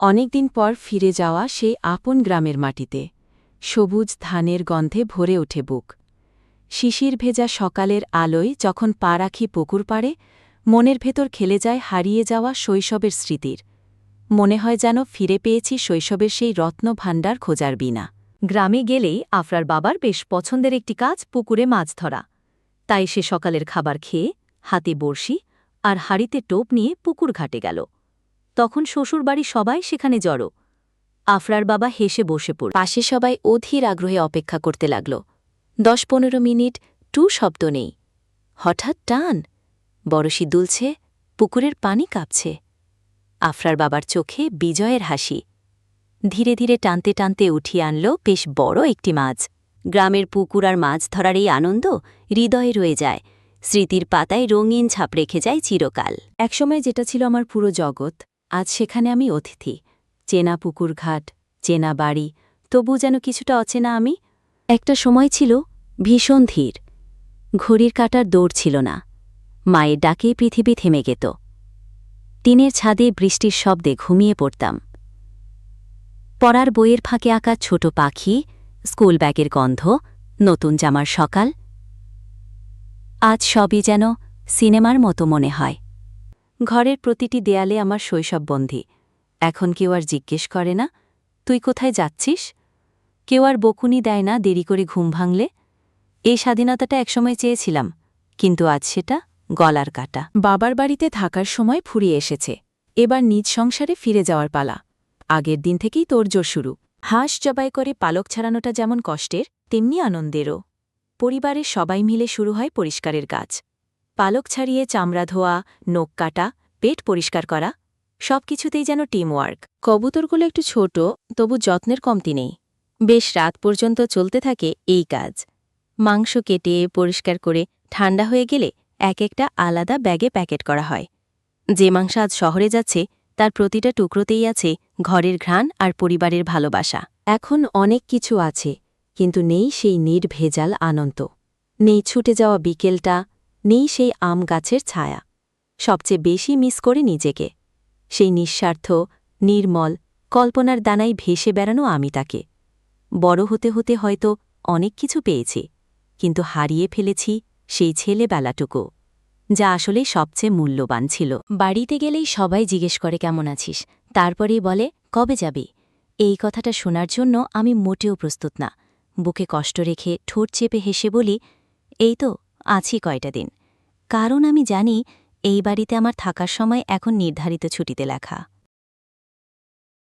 অনেকদিন পর ফিরে যাওয়া সেই আপন গ্রামের মাটিতে, সবুজ ধানের গন্ধে ভরে ওঠে বুক। শিশির ভেজা সকালের আলোয় যখন পা রাখি পুকুর পাড়ে, মনের ভেতর খেলে যায় হারিয়ে যাওয়া শৈশবের স্মৃতির। মনে হয় যেন ফিরে পেয়েছি শৈশবের সেই রত্নভাণ্ডার খোঁজার বিনা গ্রামে গেলেই আফরার বাবার বেশ পছন্দের একটি কাজ পুকুরে মাছ ধরা। তাই সে সকালের খাবার খেয়ে, হাতে বড়শি আর হাড়িতে টোপ নিয়ে পুকুর ঘাটে গেল। তখন শ্বশুরবাড়ি সবাই সেখানে জড়ো। আফরার বাবা হেসে বসে পড়ল পাশে সবাই অধীর আগ্রহে অপেক্ষা করতে লাগল। দশ পনেরো মিনিট টু শব্দ নেই। হঠাৎ টান। বরশি দুলছে, পুকুরের পানি কাঁপছে। আফরার বাবার চোখে বিজয়ের হাসি। ধীরে ধীরে টানতে টানতে উঠিয়ে আনল বেশ বড় একটি মাছ। গ্রামের পুকুর আর মাছ ধরার এই আনন্দ হৃদয়ে রয়ে যায়। স্মৃতির পাতায় রঙিন ছাপ রেখে যায় চিরকাল। একসময় যেটা ছিল আমার পুরো জগৎ আজ সেখানে আমি অতিথি। চেনা পুকুর ঘাট, চেনা বাড়ি তবু যেন কিছুটা অচেনা আমি। একটা সময় ছিল ভীষণ ধীর। ঘড়ির কাটার দৌড় ছিল না। মায়ের ডাকে পৃথিবী থেমে গেত। টিনের ছাদে বৃষ্টির শব্দে ঘুমিয়ে পড়তাম। পড়ার বইয়ের ফাঁকে আঁকা ছোট পাখি, স্কুল ব্যাগের গন্ধ, নতুন জামার সকাল। আজ সবই যেন সিনেমার মতো মনে হয়। ঘরের প্রতিটি দেয়ালে আমার শৈশববন্ধী। এখন কেউ আর জিজ্ঞেস করে না, তুই কোথায় যাচ্ছিস? কেউ আর বকুনি দেয় না দেরি করে ঘুম ভাঙলে। এই স্বাধীনতাটা একসময় চেয়েছিলাম, কিন্তু আজ সেটা গলার কাটা। বাবার বাড়িতে থাকার সময় ফুরিয়ে এসেছে। এবার নিজ সংসারে ফিরে যাওয়ার পালা। আগের দিন থেকেই তোড়জোড় শুরু। হাঁস জবাই করে পালক ছাড়ানোটা যেমন কষ্টের, তেমনি আনন্দেরও। পরিবারের সবাই মিলে শুরু হয় পরিষ্কারের কাজ। পালক ছাড়িয়ে চামড়া ধোয়া নোক কাটা, পেট পরিষ্কার করা, সবকিছুতেই যেন টিমওয়ার্ক কবুতরগুলো একটু ছোট, তবু যত্নের কমতি নেই। বেশ রাত পর্যন্ত চলতে থাকে এই কাজ। মাংস কেটে, পরিষ্কার করে, ঠান্ডা হয়ে গেলে এক একটা আলাদা ব্যাগে প্যাকেট করা হয়। যে মাংস আজ শহরে যাচ্ছে, তার প্রতিটা টুকরোতেই আছে ঘরের ঘ্রাণ আর পরিবারের ভালোবাসা। এখন অনেক কিছু আছে, কিন্তু নেই সেই নির্ভেজাল আনন্দ। নেই ছুটে যাওয়া বিকেলটা নেই সেই আম গাছের ছায়া। সবচেয়ে বেশি মিস করে নিজেকে। সেই নিঃস্বার্থ, নির্মল, কল্পনার দানায় ভেসে বেড়ানো আমি তাকে। বড় হতে হতে হয়তো অনেক কিছু পেয়েছি, কিন্তু হারিয়ে ফেলেছি সেই ছেলেবেলাটুকু, যা আসলে সবচেয়ে মূল্যবান ছিল। বাড়িতে গেলেই সবাই জিজ্ঞেস করে, কেমন আছিস? তারপরেই বলে, কবে যাবি? এই কথাটা শোনার জন্য আমি মোটেও প্রস্তুত না। বুকে কষ্ট রেখে ঠোঁট চেপে হেসে বলি, এই তো আছি কয়টা দিন। কারণ আমি জানি, এই বাড়িতে আমার থাকার সময় এখন নির্ধারিত ছুটিতে লেখা।